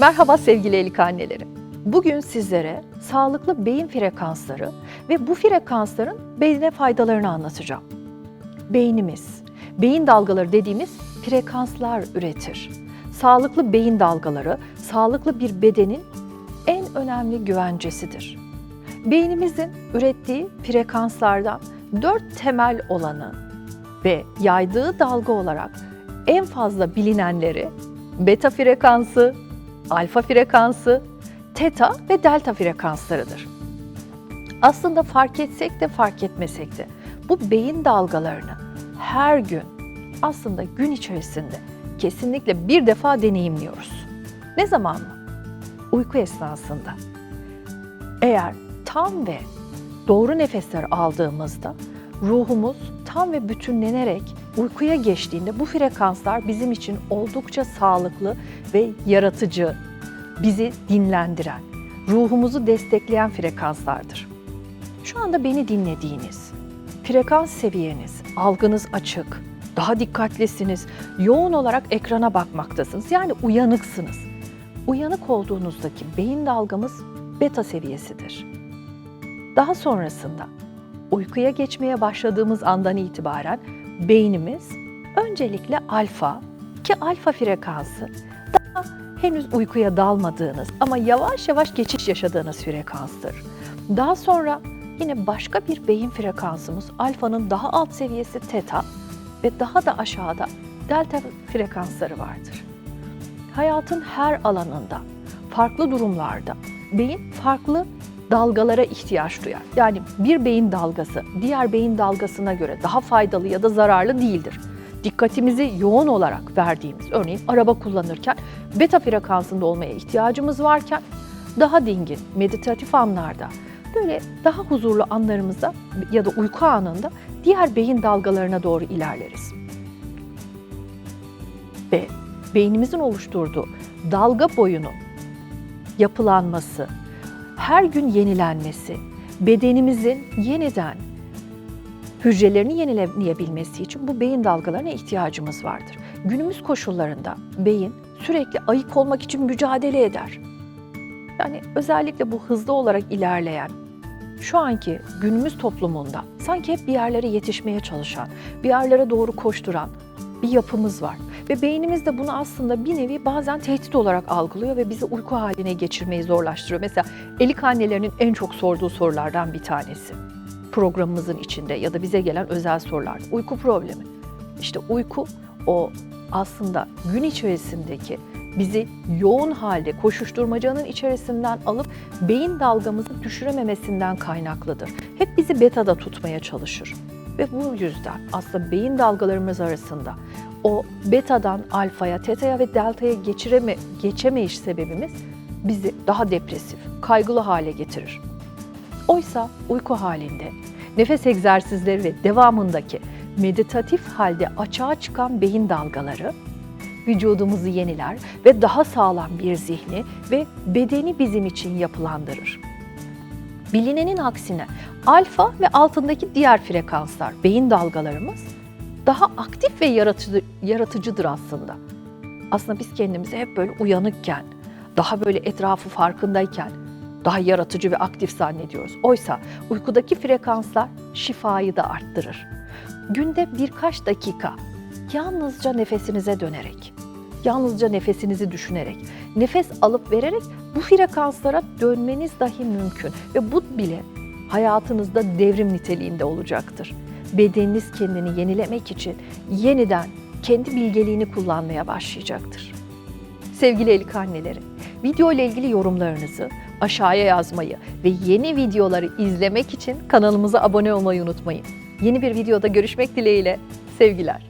Merhaba sevgili elik anneleri. Bugün sizlere sağlıklı beyin frekansları ve bu frekansların beyne faydalarını anlatacağım. Beynimiz, beyin dalgaları dediğimiz frekanslar üretir. Sağlıklı beyin dalgaları, sağlıklı bir bedenin en önemli güvencesidir. Beynimizin ürettiği frekanslardan dört temel olanı ve yaydığı dalga olarak en fazla bilinenleri beta frekansı, alfa frekansı, teta ve delta frekanslarıdır. Aslında fark etsek de fark etmesek de bu beyin dalgalarını her gün aslında gün içerisinde kesinlikle bir defa deneyimliyoruz. Ne zaman mı? Uyku esnasında. Eğer tam ve doğru nefesler aldığımızda ruhumuz tam ve bütünlenerek uykuya geçtiğinde bu frekanslar bizim için oldukça sağlıklı ve yaratıcı, bizi dinlendiren, ruhumuzu destekleyen frekanslardır. Şu anda beni dinlediğiniz, frekans seviyeniz, algınız açık, daha dikkatlisiniz, yoğun olarak ekrana bakmaktasınız. Yani uyanıksınız. Uyanık olduğunuzdaki beyin dalgamız beta seviyesidir. Daha sonrasında uykuya geçmeye başladığımız andan itibaren beynimiz öncelikle alfa ki alfa frekansı daha henüz uykuya dalmadığınız ama yavaş yavaş geçiş yaşadığınız frekanstır. Daha sonra yine başka bir beyin frekansımız alfanın daha alt seviyesi teta ve daha da aşağıda delta frekansları vardır. Hayatın her alanında, farklı durumlarda beyin farklı dalgalara ihtiyaç duyar. Yani bir beyin dalgası diğer beyin dalgasına göre daha faydalı ya da zararlı değildir. Dikkatimizi yoğun olarak verdiğimiz, örneğin araba kullanırken beta frekansında olmaya ihtiyacımız varken daha dingin, meditatif anlarda, böyle daha huzurlu anlarımızda ya da uyku anında diğer beyin dalgalarına doğru ilerleriz. Ve beynimizin oluşturduğu dalga boyunun yapılanması, her gün yenilenmesi, bedenimizin yeniden hücrelerini yenileyebilmesi için bu beyin dalgalarına ihtiyacımız vardır. Günümüz koşullarında beyin sürekli ayık olmak için mücadele eder. Yani özellikle bu hızlı olarak ilerleyen şu anki günümüz toplumunda sanki hep bir yerlere yetişmeye çalışan, bir yerlere doğru koşturan bir yapımız var. Ve beynimiz de bunu aslında bir nevi bazen tehdit olarak algılıyor ve bizi uyku haline geçirmeyi zorlaştırıyor. Mesela elik annelerinin en çok sorduğu sorulardan bir tanesi. Programımızın içinde ya da bize gelen özel sorular. Uyku problemi. İşte uyku o aslında gün içerisindeki bizi yoğun halde koşuşturmacanın içerisinden alıp beyin dalgamızı düşürememesinden kaynaklıdır. Hep bizi betada tutmaya çalışır. Ve bu yüzden aslında beyin dalgalarımız arasında o betadan alfaya, teta'ya ve delta'ya geçireme, geçemeyiş sebebimiz bizi daha depresif, kaygılı hale getirir. Oysa uyku halinde nefes egzersizleri ve devamındaki meditatif halde açığa çıkan beyin dalgaları vücudumuzu yeniler ve daha sağlam bir zihni ve bedeni bizim için yapılandırır. Bilinenin aksine alfa ve altındaki diğer frekanslar, beyin dalgalarımız daha aktif ve yaratıcı, yaratıcıdır aslında. Aslında biz kendimizi hep böyle uyanıkken, daha böyle etrafı farkındayken daha yaratıcı ve aktif zannediyoruz. Oysa uykudaki frekanslar şifayı da arttırır. Günde birkaç dakika yalnızca nefesinize dönerek, yalnızca nefesinizi düşünerek, nefes alıp vererek bu frekanslara dönmeniz dahi mümkün ve bu bile hayatınızda devrim niteliğinde olacaktır. Bedeniniz kendini yenilemek için yeniden kendi bilgeliğini kullanmaya başlayacaktır. Sevgili elik anneleri, video ile ilgili yorumlarınızı aşağıya yazmayı ve yeni videoları izlemek için kanalımıza abone olmayı unutmayın. Yeni bir videoda görüşmek dileğiyle sevgiler.